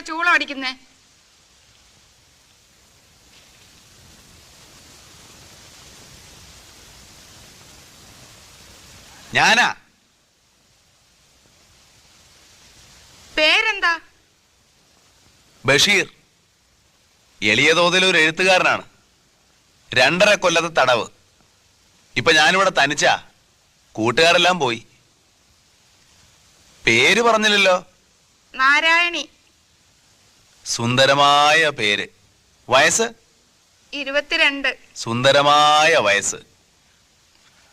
എന്താണോ അടിക്കുന്നേ? ഞാനാ. പേരെന്താ? ബഷീർ. എളിയ തോതിൽ ഒരു എഴുത്തുകാരനാണ്. രണ്ടര കൊല്ലത്തെ തടവ്. ഇപ്പൊ ഞാനിവിടെ തനിച്ചാ. കൂട്ടുകാരെല്ലാം പോയി. പേര് പറഞ്ഞില്ലല്ലോ. നാരായണി. സുന്ദരമായ പേര്. വയസ്സ്? ഇരുപത്തിരണ്ട്. സുന്ദരമായ വയസ്സ്.